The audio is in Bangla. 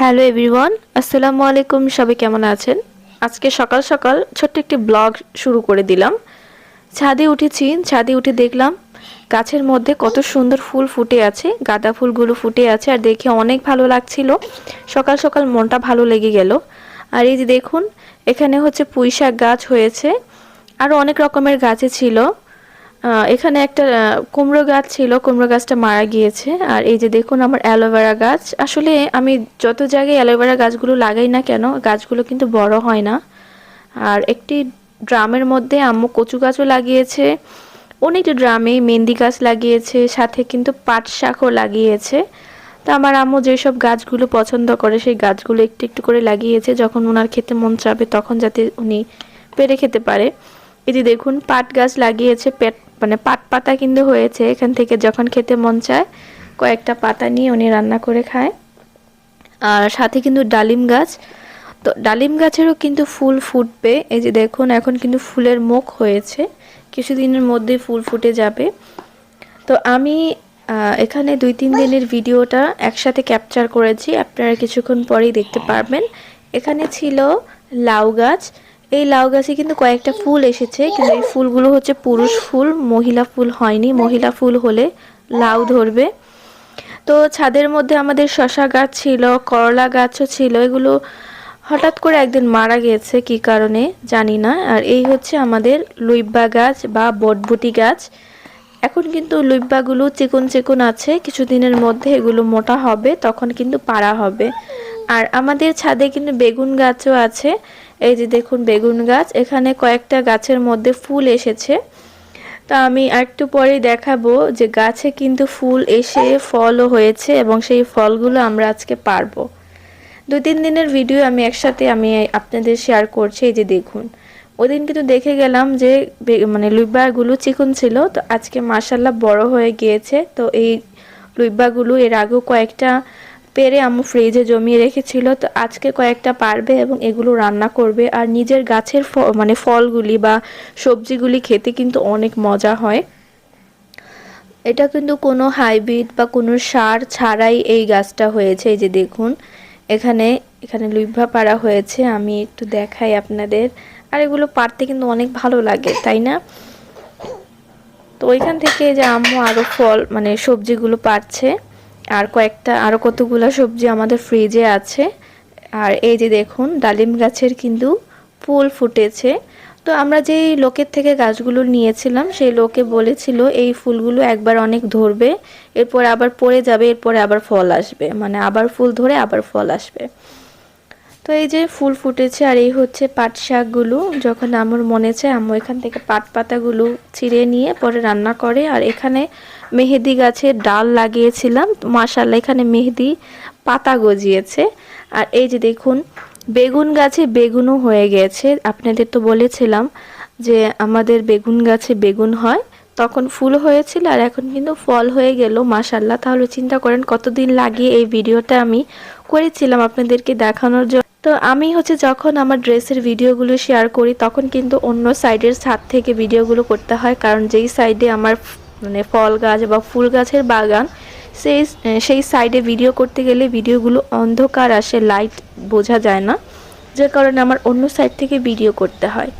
হ্যালো এভরিওয়ান আসসালামু আলাইকুম সবাই কেমন আছেন? আজকে সকাল সকাল ছোট্ট একটি ব্লগ শুরু করে দিলাম। ছাদে উঠেছি। ছাদে উঠে দেখলাম গাছের মধ্যে কত সুন্দর ফুল ফুটে আছে। গাঁদা ফুলগুলো ফুটে আছে আর দেখে অনেক ভালো লাগছিল। সকাল সকাল মনটা ভালো লেগে গেল। আর এই যে দেখুন, এখানে হচ্ছে পুঁই শাক গাছ হয়েছে। আরও অনেক রকমের গাছে ছিল। এখানে একটা কুমড়ো গাছ ছিল, কুমড়ো গাছটা মারা গিয়েছে। আর এই যে দেখুন আমার অ্যালোভেরা গাছ। আসলে আমি যত জায়গায় অ্যালোভেরা গাছগুলো লাগাই না কেন, গাছগুলো কিন্তু বড় হয় না। আর একটি ড্রামের মধ্যে আম্মু কচু গাছও লাগিয়েছে। অনেকটা ড্রামে মেহেন্দি গাছ লাগিয়েছে, সাথে কিন্তু পাট শাকও লাগিয়েছে। তা আমার আম্মু যেসব গাছগুলো পছন্দ করে, সেই গাছগুলো একটু একটু করে লাগিয়েছে। যখন ওনার খেতে মন চাবে, তখন যাতে উনি পেরে খেতে পারে। যে দেখুন, পাট গাছ লাগিয়েছে, পেট মানে পাট পাতা কিন্তু হয়েছে। এখান থেকে যখন খেতে মন চায়, কয়েকটা পাতা নিয়ে উনি রান্না করে খায়। আর সাথে কিন্তু ডালিম গাছ। তো ডালিম গাছেরও কিন্তু ফুল ফুটবে। এই যে দেখুন, এখন কিন্তু ফুলের মুখ হয়েছে। কিছুদিনের মধ্যেই ফুল ফুটে যাবে। তো আমি এখানে দুই তিন দিনের ভিডিওটা একসাথে ক্যাপচার করেছি। আপনারা কিছুক্ষণ পরেই দেখতে পারবেন। এখানে ছিল লাউ গাছ। এই লাউ গাছে কিন্তু কয়েকটা ফুল এসেছে, কিন্তু এই ফুলগুলো হচ্ছে পুরুষ ফুল, মহিলা ফুল হয়নি। মহিলা ফুল হলে লাউ ধরবে। তো ছাদের মধ্যে আমাদের শশা গাছ ছিল, করলা গাছও ছিল, এগুলো হঠাৎ করে একদিন মারা গেছে, কি কারণে জানি না। আর এই হচ্ছে আমাদের লুইব্বা গাছ বা বটবুটি গাছ। এখন কিন্তু লুইব্বাগুলো চিকন চিকন আছে, কিছুদিনের মধ্যে এগুলো মোটা হবে, তখন কিন্তু পাড়া হবে। আর আমাদের ছাদে কিন্তু বেগুন গাছও আছে। এই যে দেখুন বেগুন গাছ, এখানে কয়েকটা গাছের মধ্যে ফুল এসেছে। তা আমি একটু পরেই দেখাবো যে গাছে কিন্তু ফুল এসে ফলও হয়েছে এবং সেই ফলগুলো আমরা আজকে পারব। দু তিন দিনের ভিডিও আমি একসাথে আমি আপনাদের শেয়ার করছি, এই যে দেখুন। ওদিন কিন্তু দেখে গেলাম যে মানে লুইবাগুলো চিকন ছিল, তো আজকে মাসাল্লাহ বড় হয়ে গিয়েছে। তো এই লুইবাগুলো এর আগেও কয়েকটা পেরে আম্মু ফ্রিজে জমিয়ে রেখেছিল। তো আজকে কয়েকটা পারবে এবং এগুলো রান্না করবে। আর নিজের গাছের মানে ফলগুলি বা সবজিগুলি খেতে কিন্তু অনেক মজা হয়। এটা কিন্তু কোনো হাইব্রিড বা কোনো সার ছাড়াই এই গাছটা হয়েছে। এই যে দেখুন, এখানে এখানে লুইভা পাড়া হয়েছে। আমি একটু দেখাই আপনাদের। আর এগুলো পারতে কিন্তু অনেক ভালো লাগে, তাই না? তো ওইখান থেকে যে আম্মু আরও ফল মানে সবজিগুলো পাচ্ছে আর কয়েকটা আরও কতগুলো সবজি আমাদের ফ্রিজে আছে। আর এই যে দেখুন, ডালিম গাছের কিন্তু ফুল ফুটেছে। তো আমরা যেই লোকের থেকে গাছগুলো নিয়েছিলাম, সেই লোকে বলেছিল, এই ফুলগুলো একবার অনেক ধরবে, এরপর আবার পড়ে যাবে, এরপরে আবার ফল আসবে। মানে আবার ফুল ধরে আবার ফল আসবে। তো এই যে ফুল ফুটেছে আর এই হচ্ছে পাট শাকগুলো যখন আমার মনে চায়, আম্মু এখান থেকে পাট পাতাগুলো ছিঁড়ে নিয়ে পরে রান্না করে। আর এখানে মেহেদি গাছের ডাল লাগিয়েছিলাম মাশাল্লাহ এখানে মেহেদি পাতা গজিয়েছে। আর এই যে দেখুন, বেগুন গাছে বেগুনও হয়ে গেছে। আপনাদের তো বলেছিলাম যে আমাদের বেগুন গাছে বেগুন হয় তখন ফুল হয়েছিল আর এখন কিন্তু ফল হয়ে গেল মাশাল্লাহ তাহলে চিন্তা করেন কতদিন লাগিয়ে এই ভিডিওটা আমি করেছিলাম আপনাদেরকে দেখানোর জন্য তো আমি হচ্ছে যখন আমার ড্রেসের ভিডিওগুলো শেয়ার করি, তখন কিন্তু অন্য সাইডের ছাদ থেকে ভিডিওগুলো করতে হয়। কারণ যেই সাইডে আমার মানে ফল গাছ বা ফুল গাছের বাগান, সেই সেই সাইডে ভিডিও করতে গেলে ভিডিওগুলো অন্ধকার আসে, লাইট বোঝা যায় না। যে কারণে আমার অন্য সাইড থেকে ভিডিও করতে হয়।